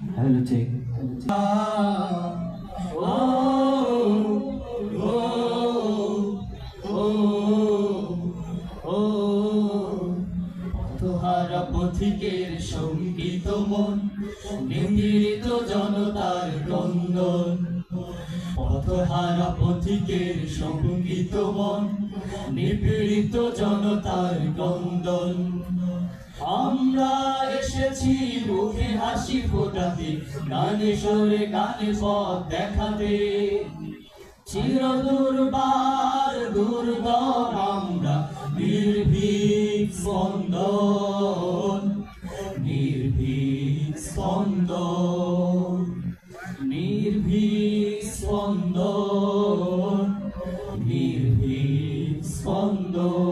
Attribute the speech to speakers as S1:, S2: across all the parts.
S1: Hello, take.
S2: Hello, take. Ah, oh, oh, oh, oh. পথিকের সংগীত মন নিপীড়িত জনতার কন্দন পথহারা পথিকের সংগীত মন নিপীড়িত জনতার কন্দন আমরা এসেছি মুখে হাসি ফোটাতে, গানে সরে গানে পথ দেখাতে। চির দুর্বার দুর্দম আমরা, নির্ভীক স্পন্দন নির্ভীক স্পন্দন নির্ভীক স্পন্দন নির্ভীক স্পন্দন।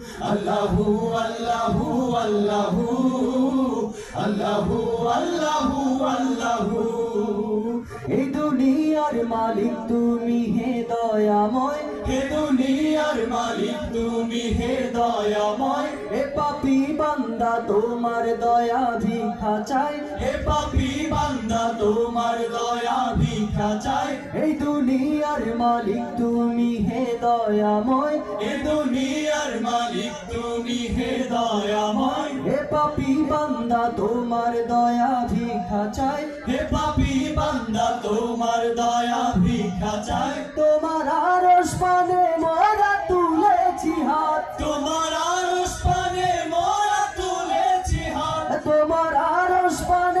S2: আল্লাহু আল্লাহু আল্লাহু আল্লাহু আল্লাহু
S1: আল্লাহু। এই দুনিয়ার মালিক তুমি হে দয়াময়।
S2: দুনিয়ার মালিক তুমি হে দয়াময়।
S1: এ পাপি বান্দা তোমার দয়া ভিক্ষা চাই।
S2: হে পাপি বান্দা তোমার দয়া ভিক্ষা চায়
S1: এই দুনিয়ার মালিক তুমি হে দয়াময়।
S2: এ দুনিয়ার মালিক তুমি হে দয়াময়।
S1: এ পাপি বান্দা তোমার দয়া ভিক্ষা চাই।
S2: হে পাপি বান্দা তোমার দয়া ভিক্ষা চায়
S1: তোমার আরশ পানে
S2: তোমার আরস পানে মোরা তুলেছি হাত।
S1: তোমার আরস পানে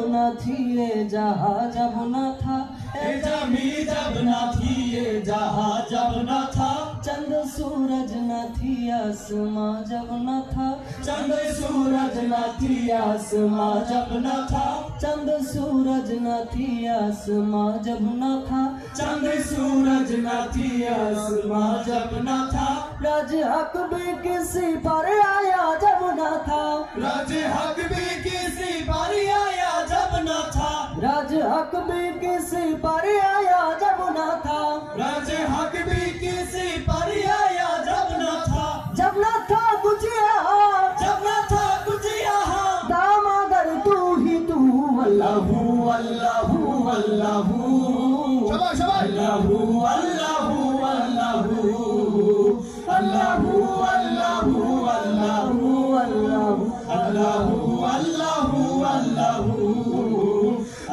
S1: না থিয়ে যাহা যাব না থা
S2: ए जमी जब न थी ये जहाँ जब न था
S1: चंद सूरज न थी आसमां जब न था
S2: चंद सूरज न थी आसमां जब न था
S1: चंद सूरज न थी आसमां जब न था
S2: चंद सूरज न थी आसमां जब न था
S1: राज हक भी किसी पर आया जब न था
S2: राज हक
S3: الله شباب شباب.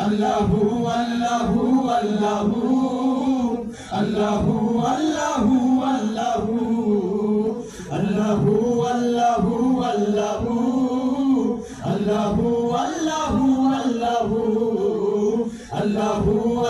S3: الله
S2: الله الله الله